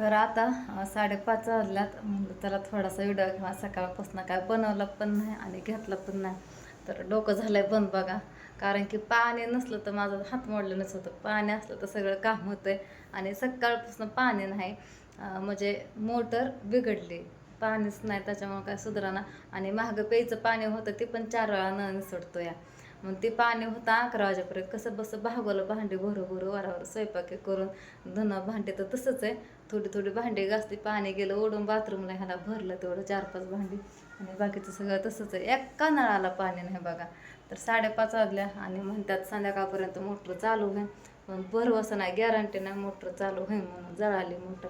तर आता साडेपाच वाजल्यात. म्हणलं त्याला थोडासा व्हिडिओ किंवा सकाळपासून काय बनवला पण नाही आणि घेतला पण नाही. तर डोकं झालंय बंद बघा. कारण की पाणी नसलं तर माझं हात मोडलं होतं. पाणी असलं तर सगळं काम होतंय. आणि सकाळपासून पाणी नाही. म्हणजे मोटर बिघडली. पाणीच नाही त्याच्यामुळे काय सुधारणा आणि मागं प्यायचं पाणी होतं ते पण चार वेळा न निसटतो या. मग ते पाणी होतं अकरा वाजेपर्यंत कसं बसं भागवलं भांडी भरू भरू वरावर स्वयंपाक करून धुणं भांडे तर तसंच आहे. थोडी थोडी भांडी घासली पाणी गेलं ओढून बाथरूमला ह्याला भरलं तेवढं चार पाच भांडी. आणि बाकीचं सगळं तसंच आहे. एका नळाला पाणी नाही बघा. तर साडेपाच वाजल्या आणि म्हणतात संध्याकाळपर्यंत मोटर चालू होईल. पण बरं नाही गॅरंटी नाही मोटर चालू होईल म्हणून जळाली मोटर.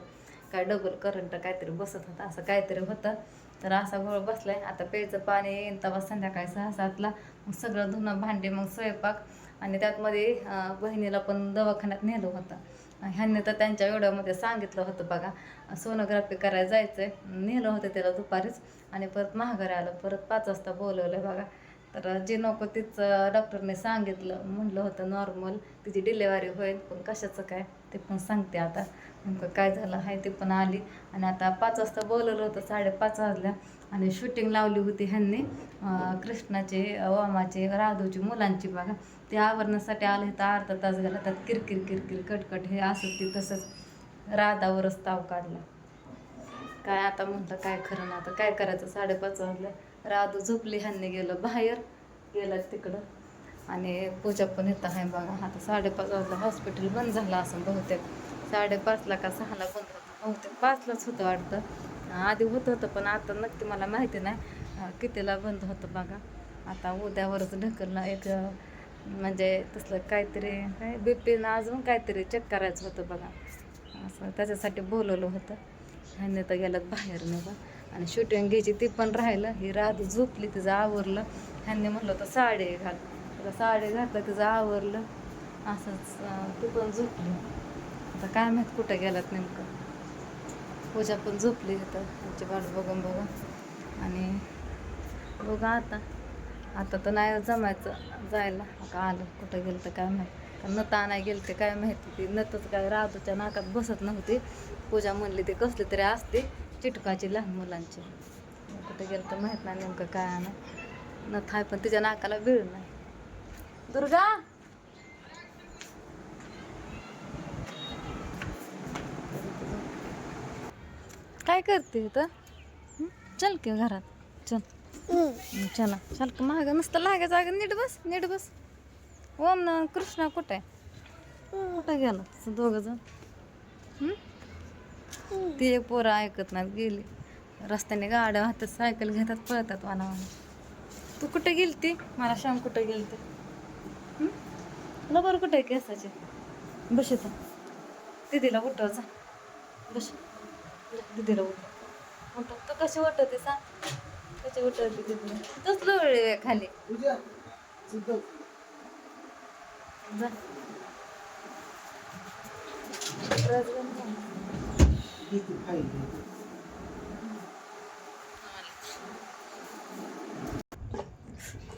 काय डबल करंट काहीतरी बसत होता असं काहीतरी होतं. तर असा गोळ बसलाय. आता प्यायचं पाणी येईन तेव्हा संध्याकाळी सहा सातला मग सगळं धुणं भांडे मग स्वयंपाक. आणि त्यातमध्ये बहिणीला पण दवाखान्यात नेलं होतं. ह्यांनी तर त्यांच्या व्हिडिओमध्ये सांगितलं होतं बघा सोनोग्राफी करायला जायचं आहे नेलं होतं त्याला दुपारीच. आणि परत महागारी आलं. परत पाच वाजता बोलवलं बघा. तर जे नको तिचं डॉक्टरने सांगितलं. म्हणलं होतं नॉर्मल तिची डिलेवरी होईल पण कशाचं काय? ते पण सांगते आता. नेमकं काय झालं आहे ते पण आली. आणि आता पाच वाजता बोलवलं होतं साडेपाच वाजल्या. आणि शूटिंग लावली होती ह्यांनी. कृष्णाचे वामाचे राधूची मुलांची बघा. ते आवरण्यासाठी आले तर अर्धा तास गेला त्यात किरकिर किरकिर कटकट हे असं ते तसंच राधावरच ताव काढला. काय आता म्हटलं काय खरं ना आता. काय करायचं? साडेपाच वाजल्या राधू झोपली ह्यांनी गेलं बाहेर गेलं तिकडं. आणि पूजा पण येत आहे बघा. आता साडेपाच वाजला हॉस्पिटल बंद झालं असं बहुतेक. साडेपाचला का सहाला बंद होतं बहुतेक पाचलाच होतं वाटतं. आधी होतं होतं पण आता नक्की मला माहिती नाही. कितीला बंद होतं बघा. आता उद्यावरच ढकललं एक म्हणजे तसलं काहीतरी काय बी पीनं अजून काहीतरी चेक करायचं होतं बघा. असं त्याच्यासाठी बोलवलं होतं. ह्यांनी तर गेलं बाहेर निघा आणि शूटिंग घ्यायची ती पण राहिलं. ही राधू झोपली तिचं आवरलं. ह्यांनी म्हणलं होतं साडी घाल. तिला साडी घातलं तिचं आवरलं. असंच तू ती पण झोपली. आता काय माहीत कुठं गेलात नेमकं. पूजा पण झोपली तिथं त्यांची वाट बघून बघून. आणि बघा आता. आता तर नाही जमायचं जायला. का आलं कुठं गेलं तर काय माहीत. नत आणाय गेलं ते काय माहिती. ती नतच काय राहतोच्या नाकात बसत नव्हती. पूजा म्हणली ते कसली तरी असते. चिटकाची लहान मुलांची. कुठं गेलं तर माहीत नाही नेमकं काय आणा नथ आहे पण तिच्या नाकाला बीळ नाही. दुर्गा! काय करते तर चल की घरात. चल. चला. चल की मागं. नुसतं लागायचं अगं नीट बस. नीट बस. ओम न कृष्णा कुठे? कुठं गेला? दोघ जण. ती एक पोरं ऐकत नाहीत गेली. रस्त्याने गाड्या वाहतात सायकल घेतात पळतात वानावाना तू कुठे गेली ती मला श्याम कुठे गेली ते लबर कुठे केसाचे? बस इथं. दिदीला उठव जा. बस दिदीला उठव. उठव. तू कशी उठवते सांग. कशी उठवते दिदीला? तूच लोळली खाली. जा. राजगंज जा.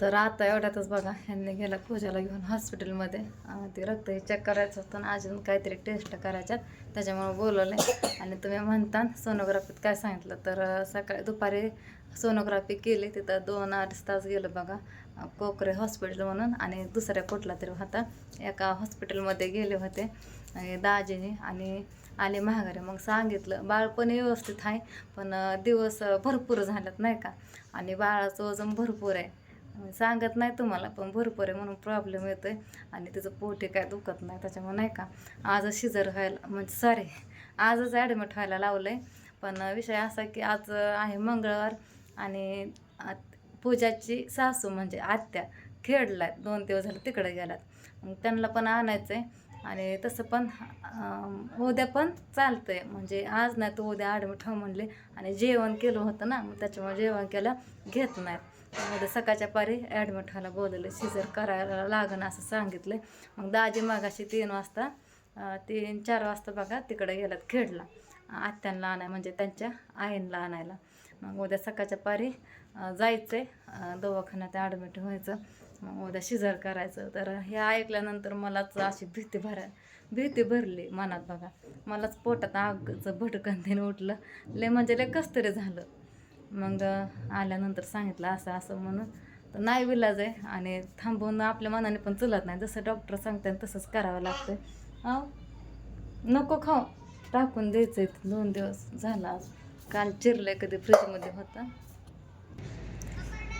तर आता एवढ्यातच बघा ह्यांनी गेला पूजाला घेऊन हॉस्पिटलमध्ये ते रक्त चेक करायचं होतं आणि अजून काहीतरी टेस्ट करायच्यात. त्याच्यामुळे बोलवलं आणि तुम्ही म्हणता सोनोग्राफीत काय सांगितलं? तर सकाळी दुपारी सोनोग्राफी केली. तिथं दोन अडीच तास गेलं बघा. कोकरे हॉस्पिटल म्हणून आणि दुसऱ्या कुठला तरी होता. एका हॉस्पिटलमध्ये गेले होते. दाजीने आणि आले महागारे. मग सांगितलं बाळ पण व्यवस्थित आहे पण दिवस भरपूर झालेत नाही का? आणि बाळाचं वजन भरपूर आहे. सांगत नाही तुम्हाला पण भरपूर आहे म्हणून प्रॉब्लेम येतो आहे आणि तिचं पोटे काय दुखत नाही त्याच्यामुळे नाही का? आजच शिजर व्हायला म्हणजे सॉरी आजच ॲडमिट व्हायला लावलं आहे पण विषय असा की आज आहे मंगळवार आणि आ- पूजाची सासू म्हणजे आत्या खेळला दोन दिवस झाले तिकडे गेल्यात. मग त्यांना पण आणायचं आहे आणि तसं पण उद्या पण चालतंय. म्हणजे आज नाही तर उद्या ॲडमिट हो म्हणले. आणि जेवण केलं होतं ना मग त्याच्यामुळे जेवण केलं घेत नाहीत उद्या सकाळच्या पारी ॲडमिट व्हायला बोलवलं. सिजर करायला लागणं असं सांगितलं मग दाजी मागाशी तीन वाजता तीन चार वाजता बघा तिकडे गेल्यात खेडला. आत्यांना आणाय म्हणजे त्यांच्या आईंना आणायला. मग उद्या सकाळच्या पारी जायचं आहे दवाखान्यात ॲडमिट व्हायचं मग उद्या शिजर करायचं. तर हे ऐकल्यानंतर मलाच अशी भीती भराय भीती भरली मनात बघा. मलाच पोटात आगचं भटकन देणं उठलं. लय म्हणजे लय कस तरी झालं. मग आल्यानंतर सांगितलं असं असं म्हणून. तर नाही विलाज आहे आणि थांबवून आपल्या मनाने पण चलत नाही. जसं डॉक्टर सांगतात तसंच करावं लागतं अहो नको खाऊ. टाकून द्यायचं आहे दोन दिवस झाला काल चिरलं कधी फ्रीजमध्ये होता.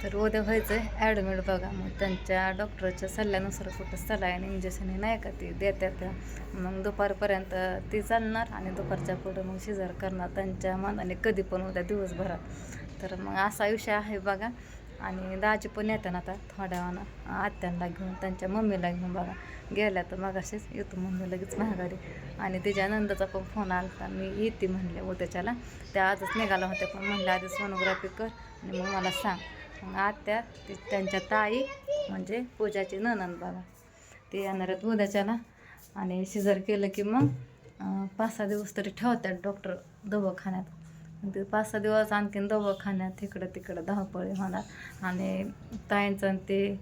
तर उद्या व्हायचं आहे ॲडमिट बघा. मग त्यांच्या डॉक्टरच्या सल्ल्यानुसार कुठं सलाईन इंजेक्शन नाही का ती देतात. मग दुपारपर्यंत ती चालणार आणि दुपारच्या पुढं मग शेजार करणार त्यांच्या मनाने कधी पण उद्या दिवसभरात. तर मग असा विषय आहे बघा. आणि दाजी पण येतात आता थोड्या वेळानं आत्यांना घेऊन त्यांच्या मम्मीला घेऊन बघा. गेल्या तर मग असेच येतो मम्मी लगेच महागारी आणि तिच्या नंदाचा पण फोन आला मी येते म्हणले उद्याच्याला. त्या आजच निघाला होत्या. पण म्हणलं आधी सोनोग्राफी कर आणि मग मला सांग. मग आत्या ती त्यांच्या ताई म्हणजे पूजाची ननंद बाबा ते येणार आहेत उद्याच्याला आणि शिजर केलं की मग पाच सहा दिवस तरी ठेवतात डॉक्टर दवाखान्यात. ते पाच सहा दिवस आणखीन दवाखान्यात इकडं तिकडं धावपळी होणार. आणि ताईंचा आणि ते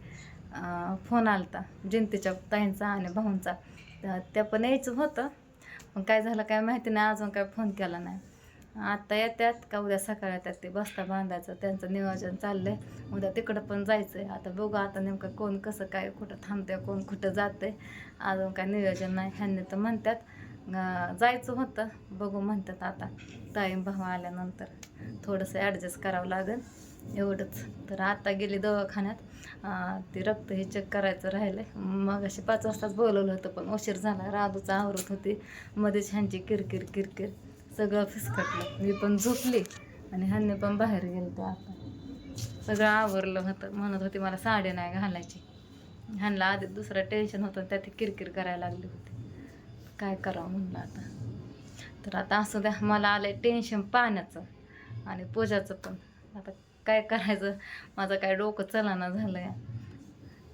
फोन आलता जयंतीच्या ताईंचा आणि भाऊंचा. त्या- त्या पण यायचं होतं. पण काय झालं काय माहिती नाही अजून काय फोन केला नाही. आता येतात का? उद्या सकाळी येतात ते बस्ता बांधायचं त्यांचं नियोजन चाललंय. उद्या तिकडं पण जायचं आहे आता बघू आता नेमकं कोण कसं काय कुठं थांबतंय कोण कुठं जाते अजून काय नियोजन नाही. ह्यांनी तर म्हणतात जायचं होतं. बघू म्हणतात आता. ताईम भाव आल्यानंतर थोडंसं ॲडजस्ट करावं लागेल. एवढंच. तर आता गेली दवाखान्यात. ती ते रक्त हे चेक करायचं राहिलं मग असे पाच वाजताच बोलवलं होतं पण उशीर झाला. राधूचा आवरत होती. मध्येच ह्यांची किरकिर किरकिर. सगळं फिसकटलं. मी पण झोपली आणि ह्यांनी पण बाहेर गेलो ते आता. सगळं आवरलं होतं. म्हणत होती मला साडी नाही घालायची. ह्यांना आधी दुसरं टेन्शन होतं त्यात किरकिर करायला लागली होती. काय करावं म्हणलं आता. तर आता असं द्या मला आलं टेन्शन पाण्याचं आणि पूजाचं पण. आता काय करायचं? माझं काय डोकं चलाना झालं या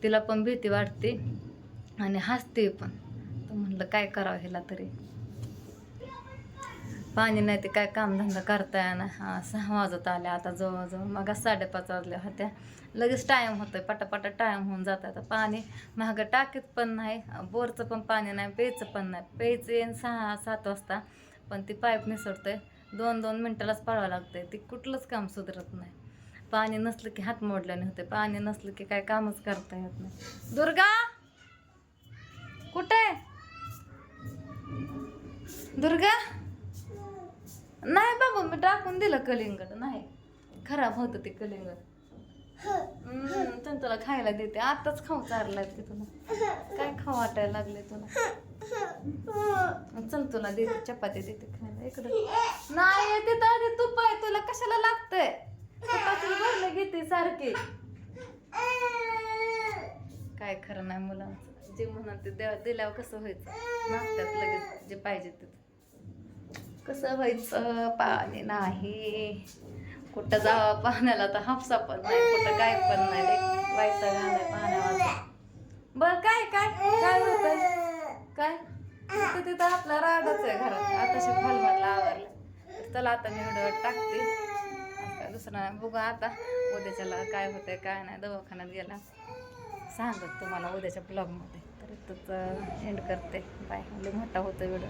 तिला पण भीती वाटते आणि हसते पण. तर म्हणलं काय करावं ह्याला तरी? पाणी नाही ते काय कामधंदा करता येणार सहा वाजत आल्या आता जवळजवळ. मग साडेपाच वाजल्या होत्या. लगेच टाईम होतोय पटापटा टाईम होऊन जात आता. पाणी महाग टाकीत पण नाही बोरचं पण पाणी नाही प्यायचं पण नाही. प्यायचं येईन सहा सात वाजता पण ती पाईप निसरतोय दोन दोन मिनटालाच पळावं लागतंय. ती कुठलंच काम सुधरत नाही. पाणी नसलं की हात मोडल्याने होते. पाणी नसलं की काय कामच करता येत नाही. दुर्गा! कुठे? दुर्गा! नाही बाबा मी टाकून दिलं कलिंगड नाही. खराब होतं ते कलिंगड. हम्म, तर तुला खायला देते. आताच खाऊ चारलाय की तुला. काय खाऊ वाटायला लागले तुला? चल तुला देते चपाती देते खायला. इकडं. नाही ते आधी तूप आहे. तुला कशाला लागतंय? चपाती भरलं घेते सारखी. काय खरं नाही मुलांचं. जे म्हणत ते द्या दिल्यावर कसं व्हायचं? मागतात लगेच जे पाहिजे ते. कसं व्हायचं? पाणी नाही. कुठं जावं पाण्याला तर हापसा पण नाही कुठं काय पण नाही व्हायचं घालाय पाण्यावाचा बर काय काय? काय होतंय? काय? तिथं तिथं आपला रागच आहे घरात. आताशी फलमधला आवरला तर चला आता मी व्हिडिओ टाकते. दुसरा काय दुसरं नाही. बघू आता उद्याच्याला काय होतंय काय नाही. दवाखान्यात गेला. सांगत तुम्हाला उद्याच्या ब्लॉगमध्ये. तर इथंच एंड करते. बाय. म्हणजे मोठा होतो व्हिडिओ.